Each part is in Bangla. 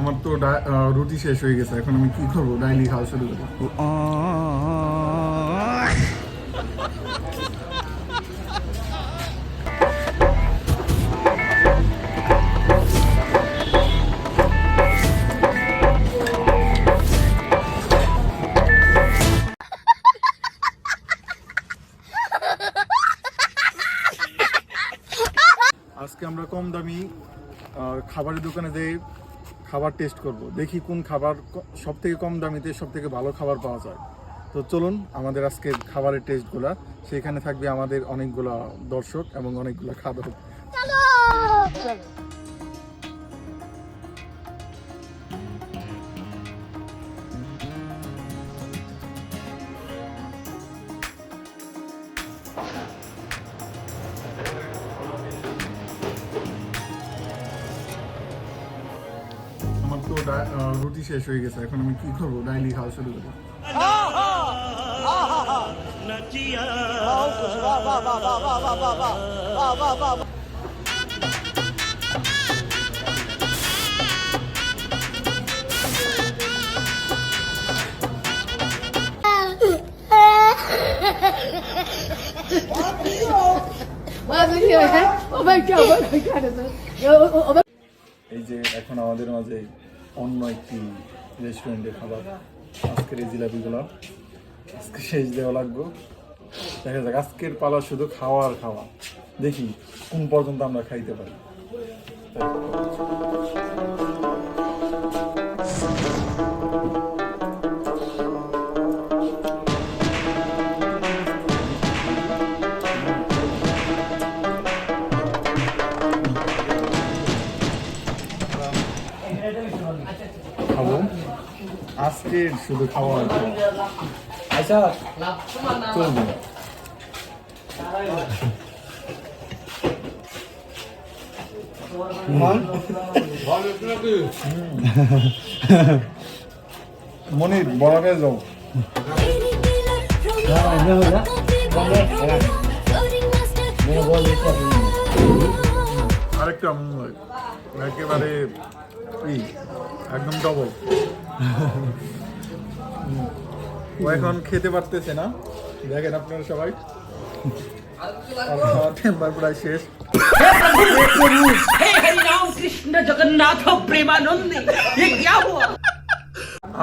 আমার তো রুটি শেষ হয়ে গেছে, এখন আমি কি করব? ডাইলি খাওয়া শুরু করি। আজকে আমরা কম দামি খাবারের দোকানে যেয়ে খাবার টেস্ট করব। দেখি কোন খাবার সব থেকে কম দামিতে সব থেকে ভালো খাবার পাওয়া যায়। তো চলুন, আমাদের আজকে খাবারের টেস্টগুলো সেখানে থাকবে আমাদের অনেকগুলো দর্শক এবং অনেকগুলো খাদক। রুটি শেষ হয়ে গেছে এখন আমি কি করব ডাইলি খাওয়া শুরু করি এই যে এখন আমাদের মাঝে অন্য একটি রেস্টুরেন্টের খাবার। আজকের এই জিলাপিগুলো আজকে শেষ দেওয়া লাগবে। দেখা যাক, আজকের পালা শুধু খাওয়ার খাওয়া। দেখি, কোন পর্যন্ত আমরা খাইতে পারি। আজকে শুধু খাওয়া আচ্ছা চলবে। মনির বড় হয়ে যাও। আরেকটা একেবারে একদম ডবল ও এখন খেতে পারতেছে না। দেখেন আপনারা সবাই। শেষ।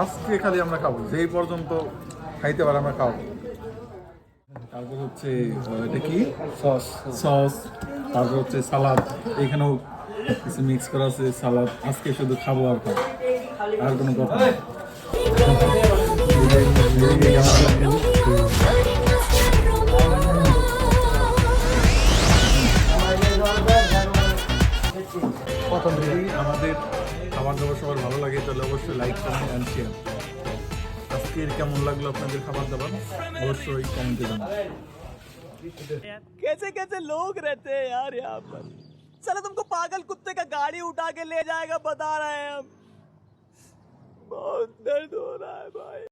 আজকে খালি আমরা খাব যেই পর্যন্ত খাইতে পারে আমরা খাব। তারপর হচ্ছে এটা কি? সস সস তারপর হচ্ছে সালাদ। এখানেও কিছু মিক্স করা আছে সালাদ। আজকে শুধু খাব আর খাব। আর কোনো কথা নেই যদি আমাদের খাবার দাবার সবার ভালো লাগে তাহলে অবশ্যই লাইক কমেন্ট অ্যান্ড শেয়ার আজকের কেমন লাগলো আপনাদের খাবার দাবার অবশ্যই কমেন্টে জানাবেন कैसे कैसे लोग रहते हैं यार यहाँ पर चलो तुमको पागल कुत्ते का गाड़ी उठा के ले जाएगा बता रहे हैं हम बहुत दर्द हो रहा है भाई।